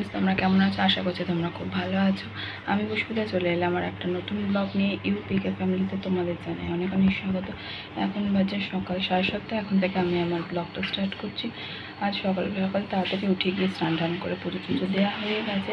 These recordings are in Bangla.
ফ্রেন্ডস তোমরা কেমন আছো? আশা করছি তোমরা খুব ভালো আছো। আমি পুষ্পিতা চলে এলাম আমার একটা নতুন ব্লগ নিয়ে ইউপিকে ফ্যামিলিতে তোমাদের জানাই অনেক অনেক স্বাগত। এখন বাজে সকাল সাড়ে সাতটা, এখন থেকে আমি আমার ব্লগটা স্টার্ট করছি। আজ সকাল সকাল তাড়াতাড়ি উঠে গিয়ে স্নান টান করে পুজো টুজো দেওয়া হয়ে গেছে।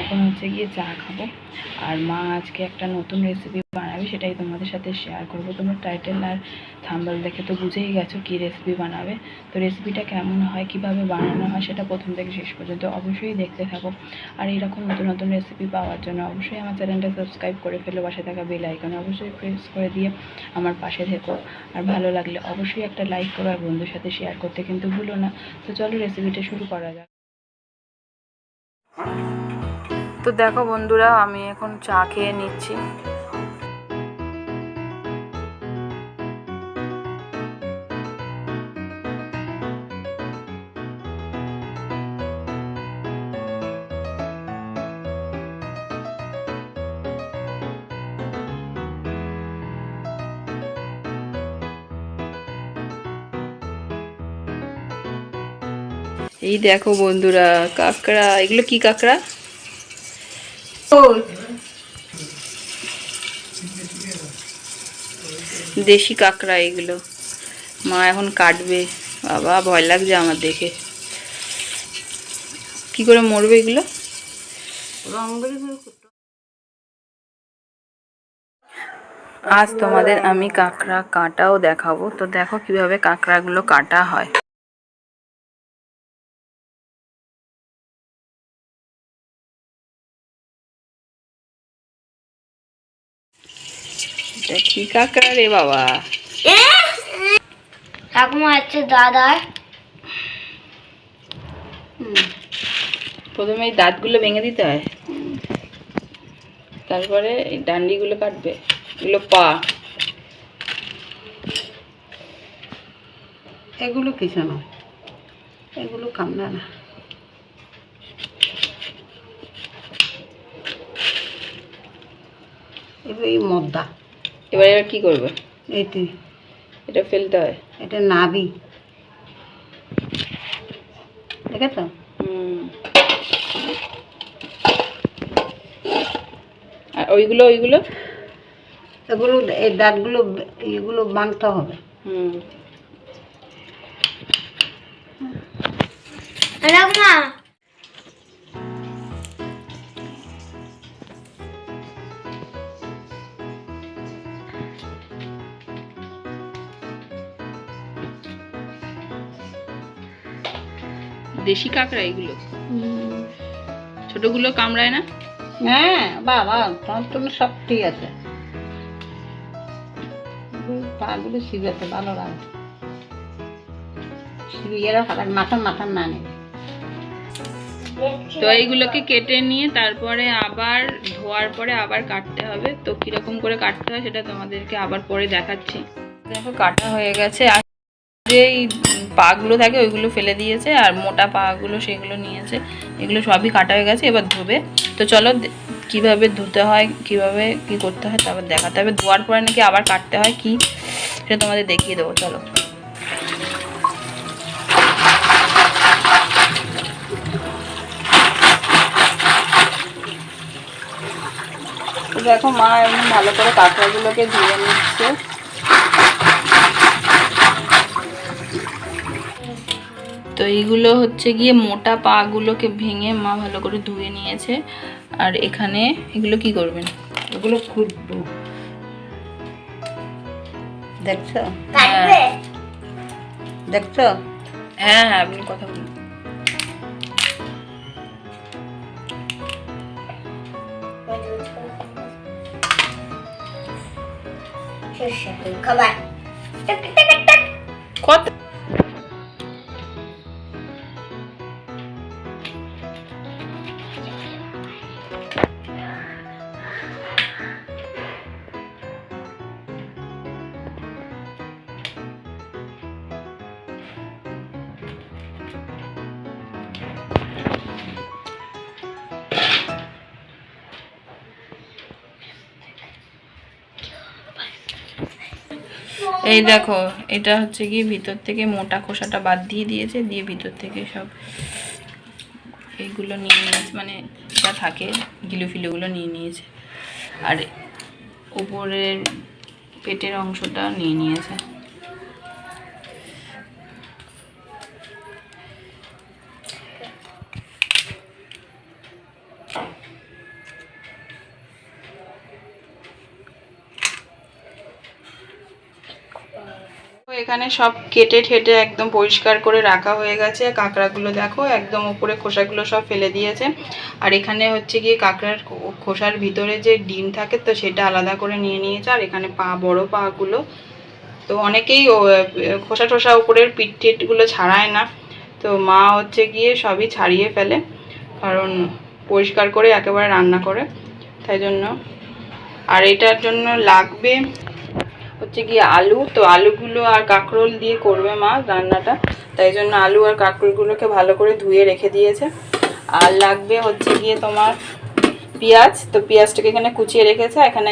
এখন হচ্ছে গিয়ে চা খাব। আর মা আজকে একটা নতুন রেসিপি বানাবে সেটাই তোমাদের সাথে শেয়ার করব। তোমরা টাইটেল আর থাম্বল দেখে তো বুঝেই গেছো কী রেসিপি বানাবে। তো রেসিপিটা কেমন হয়, কীভাবে বানানো হয়, সেটা প্রথম থেকে শেষ পর্যন্ত অবশ্যই দেখতে থাকো। আর এরকম নতুন নতুন রেসিপি পাওয়ার জন্য অবশ্যই আমার চ্যানেলটা সাবস্ক্রাইব করে ফেলো, পাশে থাকা বেল আইকনে অবশ্যই প্রেস করে দিয়ে আমার পাশে থেকো। আর ভালো লাগলে অবশ্যই একটা লাইক করো আর বন্ধুর সাথে শেয়ার করতে কিন্তু ভুলো না। তো চলো রেসিপিটা শুরু করা যাক। তো দেখো বন্ধুরা, আমি এখন চা খেয়ে নিচ্ছি। এই দেখো বন্ধুরা কাঁকড়া এগুলো কি কাঁকড়া? দেশি কাঁকড়া এগুলো। মা এখন কাটবে। বাবা ভয় লাগছে আমার দেখে। কি করে মরবে এগুলো? আজ তোমাদের আমি কাঁকড়া কাটাও দেখাবো। তো দেখো কীভাবে কাঁকড়াগুলো কাটা হয়। কি কাঁকড়া রে বাবা ঠাকুমা হচ্ছে দাদার। প্রথমে এই দাঁতগুলো ভেঙে দিতে হয়। তারপরে এই ডান্ডিগুলো কাটবে। এগুলো পা। এগুলো কিছু নয় এগুলো কামড়া না। এবার এই মদ্দা। এবার এবার কি করবে? এইটি। এটা ফেলতে হয়। এটা নাবি দেখেছ? হুম। আর ওইগুলো ওইগুলো? এগুলো এই দাঁতগুলো এগুলো বাঁধতে হবে। হুম। ঠাকুমা দেশি কাঁকড়া এগুলো। ছোটগুলো কামড়ায় না? হ্যাঁ বাবা তোমার জন্য সব ঠিক আছে। পাগুলো শিবেতে ভালো লাগে। মাথা মাথা না তো এইগুলোকে কেটে নিয়ে তারপরে আবার ধোয়ার পরে আবার কাটতে হবে। তো কীরকম করে কাটতে হয় সেটা তোমাদেরকে আবার পরে দেখাচ্ছি। দেখো কাটা হয়ে গেছে। আর যে এই পাগুলো থাকে ওইগুলো ফেলে দিয়েছে আর মোটা পাগুলো সেগুলো নিয়েছে। এগুলো সবই কাটা হয়ে গেছে, এবার ধোবে। তো চলো কীভাবে ধুতে হয়, কীভাবে কি করতে হয় তারপর দেখাতে হবে। ধোয়ার পরে নাকি আবার কাটতে হয় কি, সেটা তোমাদের দেখিয়ে দেবো, চলো। দেখো মা এমন ভালো করে কাঁকড়াগুলোকে ধুয়ে নিচ্ছে। এইগুলো হচ্ছে গিয়ে মোটা পাগুলোকে ভেঙে মা ভালো করে ধুয়ে নিয়েছে। আর এখানে এগুলো কি করবেন? এগুলো খুঁজবো দেখছ? কাটবে? দেখছ? হ্যাঁ হ্যাঁ আপনি কথা বলুন। খাবার। কত? এই দেখো, এটা হচ্ছে কি ভিতর থেকে মোটা খোসাটা বাদ দিয়ে দিয়েছে, দিয়ে ভিতর থেকে সব এইগুলো নিয়ে নিয়েছে মানে যা থাকে গিলু ফিলুগুলো নিয়ে নিয়েছে। আর উপরের পেটের অংশটা নিয়ে নিয়েছে। এখানে সব কেটে ঠেটে একদম পরিষ্কার করে রাখা হয়ে গেছে। কাঁকড়াগুলো দেখো, একদম উপরে খোসাগুলো সব ফেলে দিয়েছে। আর এখানে হচ্ছে গিয়ে কাঁকড়ার খোসার ভিতরে যে ডিম থাকে তো সেটা আলাদা করে নিয়ে নিয়েছে। আর এখানে পা, বড় পাগুলো। তো অনেকেই খোসা টোসা উপরের পিঠ টিটগুলো ছাড়ায় না। তো মা হচ্ছে গিয়ে সবই ছাড়িয়ে ফেলে। কারণ পরিষ্কার করে একেবারে রান্না করে। তাই জন্য। আর এটার জন্য লাগবে হচ্ছে গিয়ে আলু। তো আলুগুলো আর কাঁকরোল দিয়ে করবে মা রান্নাটা। তাই জন্য আলু আর কাঁকরোলগুলোকে ভালো করে ধুয়ে রেখে দিয়েছে। আর লাগবে হচ্ছে গিয়ে তোমার পেঁয়াজ। তো পেঁয়াজটাকে এখানে কুচিয়ে রেখেছে। এখানে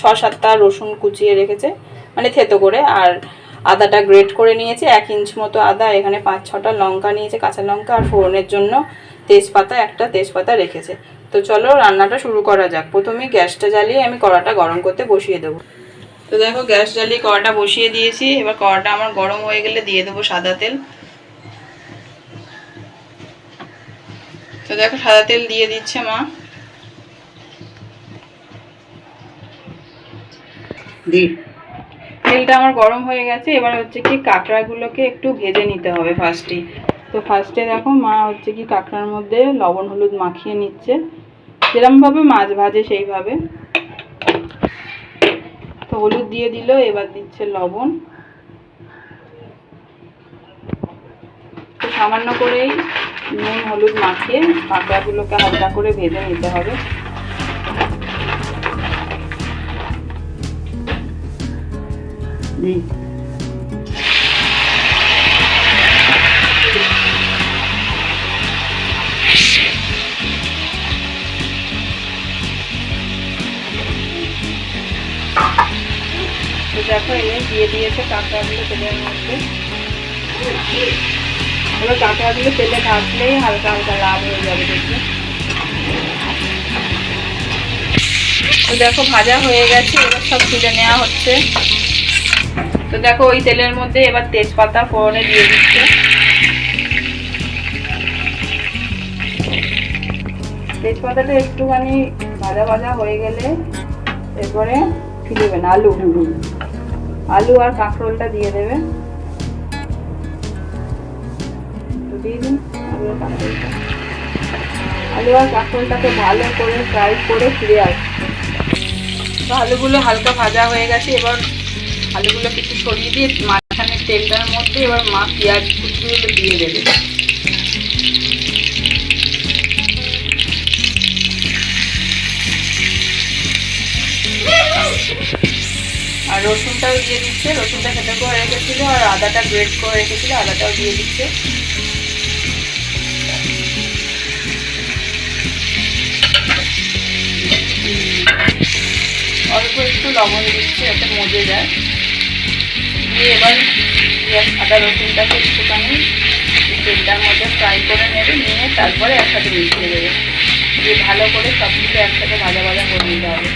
ছ, সাতটা রসুন কুচিয়ে রেখেছে। মানে থেতো করে। আর আদাটা গ্রেট করে নিয়েছে। এক ইঞ্চ মতো আদা। এখানে পাঁচ, ছটা লঙ্কা নিয়েছে, কাঁচা লঙ্কা আর ফোড়নের জন্য তেজপাতা একটা তেজপাতা রেখেছে। তো চলো রান্নাটা শুরু করা যাক। প্রথমে গ্যাসটা জ্বালিয়ে আমি কড়াটা গরম করতে বসিয়ে দেবো। তো দেখো গ্যাস জ্বালিয়ে কড়াটা বসিয়ে দিয়েছি। এবার কড়াটা আমার গরম হয়ে গেলে দিয়ে দেবো সাদা তেল। তো দেখো সাদা তেল দিয়ে দিচ্ছে মা। তেলটা আমার গরম হয়ে গেছে। এবার হচ্ছে কি কাঁকড়াগুলোকে একটু ভেজে নিতে হবে ফার্স্টেই তো ফার্স্টে দেখো মা হচ্ছে কি কাঁকড়ার মধ্যে লবণ হলুদ মাখিয়ে নিচ্ছে। যেরমভাবে মাছ ভাজে সেইভাবে। হলুদ দিয়ে দিল, এবার দিচ্ছে লবণ। সামান্য করেই নুন, হলুদ মাখিয়ে পাকড়াগুলোকে হালকা করে ভেজে নিতে হবে। দি দিয়ে দিয়েছে কাঁকড়াগুলো তেলের মধ্যে। এবার কাঁকড়াগুলো তেলে ভাজলেই হালকা হালকা লাল হয়ে যাবে দেখবে। দেখো, ভাজা হয়ে গেছে, এবার সব তুলে নেওয়া হচ্ছে। তো দেখো, ওই তেলের মধ্যে এবার তেজপাতা ফোড়নে দিয়ে দিচ্ছে। তেজপাতাটা একটুখানি ভাজা ভাজা হয়ে গেলে এরপরে কি দেবেন আলু। আলু আর কাঁকরোলটা দিয়ে দেবে। আলু আর কাঁকরোলটা। কাঁকরোলটাকে ভালো করে ফ্রাই করে ফিরে আসবে আলুগুলো হালকা ভাজা হয়ে গেছে, এবার আলুগুলো কিছু সরিয়ে দিয়ে মাঝখানে তেলটার মধ্যে এবার মা পেঁয়াজ কুচিগুলো দিয়ে দেবে। রসুনটাও দিয়ে দিচ্ছে। রসুনটা খেতে করে রেখেছিল আর আদাটা গ্রেট করে রেখেছিল, আদাটাও দিয়ে দিচ্ছে। অল্প একটু লবণ দিচ্ছে যাতে মজে যায়। দিয়ে এবার আদা, রসুনটাকে একটুখানি তেলটার মধ্যে ফ্রাই করে নেবে, নিয়ে তারপরে একসাথে মিশিয়ে দেবে। দিয়ে ভালো করে সবগুলো একসাথে ভাজা ভাজা করে নিতে হবে।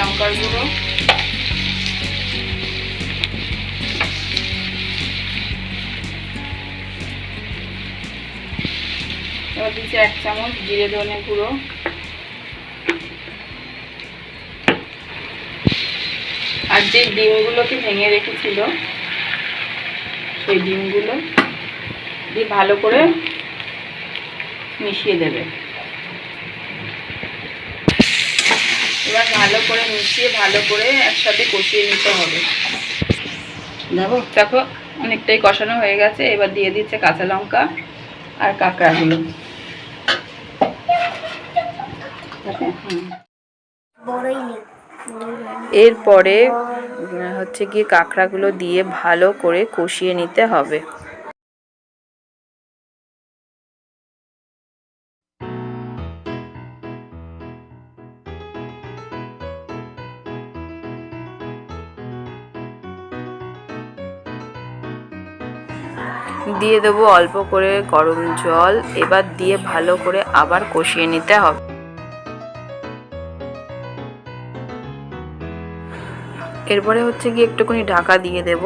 লঙ্কার গুঁড়ো এবার দিচ্ছে এক চামচ জিরে ধনে গুঁড়ো। আর যে ডিমগুলোকে ভেঙে রেখেছিল, সেই ডিমগুলো দিয়ে ভালো করে মিশিয়ে দেবে এবার ভালো করে মিশিয়ে, ভালো করে একসাথে কষিয়ে নিতে হবে। দেখো দেখো, অনেকটাই কষানো হয়ে গেছে। এবার দিয়ে দিচ্ছে কাঁচা লঙ্কা আর কাঁকড়াগুলো। এরপরে, হচ্ছে গিয়ে কাঁকড়াগুলো দিয়ে ভালো করে কষিয়ে নিতে হবে। দিয়ে দেবো অল্প করে গরম জল, এবার দিয়ে ভালো করে আবার কষিয়ে নিতে হবে। এরপরে হচ্ছে গিয়ে একটুখানি ঢাকা দিয়ে দেব।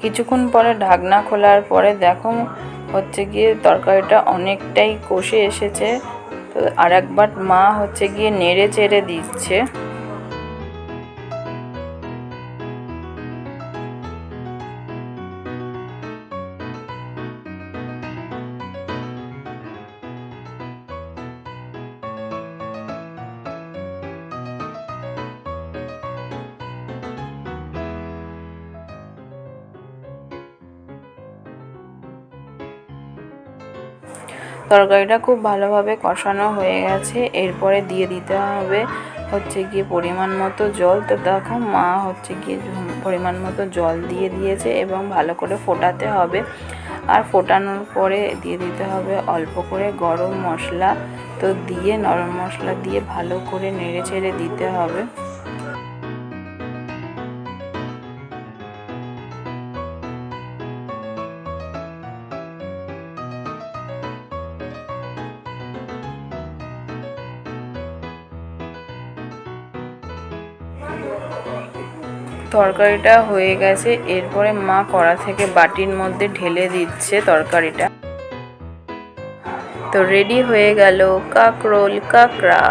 কিছুক্ষণ পরে ঢাকনা খোলার পরে দেখো হচ্ছে গিয়ে তরকারিটা অনেকটাই কষে এসেছে। আর একবার মা হচ্ছে গিয়ে নেড়ে চেড়ে দিচ্ছে। তরকারিটা খুব ভালোভাবে কষানো হয়ে গেছে। এরপরে দিয়ে দিতে হবে হচ্ছে গিয়ে পরিমাণ মতো জল। তো দেখো মা হচ্ছে গিয়ে পরিমাণ মতো জল দিয়ে দিয়েছে এবং ভালো করে ফোটাতে হবে। আর ফোটানোর পরে দিয়ে দিতে হবে অল্প করে গরম মশলা। তো দিয়ে নরম মশলা দিয়ে ভালো করে নেড়ে ছেড়ে দিতে হবে। তরকারিটা হয়ে গেছে, এরপরে মা কড়া থেকে বাটির মধ্যে ঢেলে দিচ্ছে তরকারিটা। তো রেডি হয়ে গেল কাকরোল কাকড়া।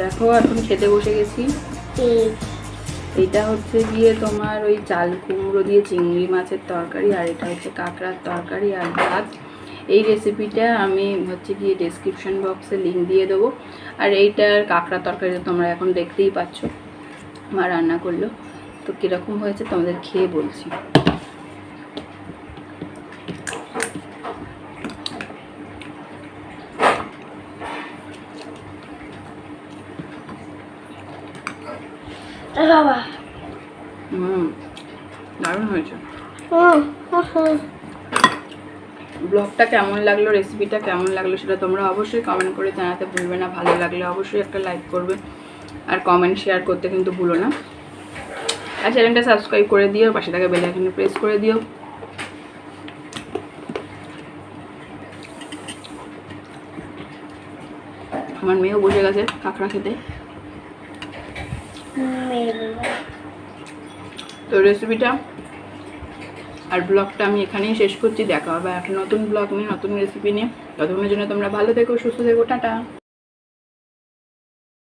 দেখো এখন খেতে বসে গেছি। এটা হচ্ছে গিয়ে তোমার ওই চাল কুমড়ো দিয়ে চিংড়ি মাছের তরকারি আর এটা হচ্ছে কাঁকড়ার তরকারি আর ভাত। এই রেসিপিটা আমি হচ্ছে গিয়ে ডেসক্রিপশন বক্সে লিঙ্ক দিয়ে দেবো। আর এইটার কাঁকড়া তরকারি তোমরা এখন দেখতেই পাচ্ছ। মা রান্না করল। তো কীরকম হয়েছে তোমাদের খেয়ে বলছি। বাবা। হুম দারুণ হয়েছে। ব্লগটা কেমন লাগল রেসিপিটা কেমন লাগল সেটা তোমরা অবশ্যই কমেন্ট করে জানাতে ভুলবে না। ভালো লাগলে অবশ্যই একটা লাইক করবে আর কমেন্ট শেয়ার করতে কিন্তু ভুলো না। আর চ্যানেলটা সাবস্ক্রাইব করে দিও পাশে থাকা বেল আইকনে প্রেস করে দিও। আমার মেয়েও বসে গেছে কাঁকড়া খেতে। তো রেসিপিটা আর ব্লগটা আমি এখানেই শেষ করছি। দেখা হবে একটা নতুন ব্লগ নিয়ে, নতুন রেসিপি নিয়ে। ততক্ষণের জন্য তোমরা ভালো থেকো, সুস্থ থেকো, টাটা।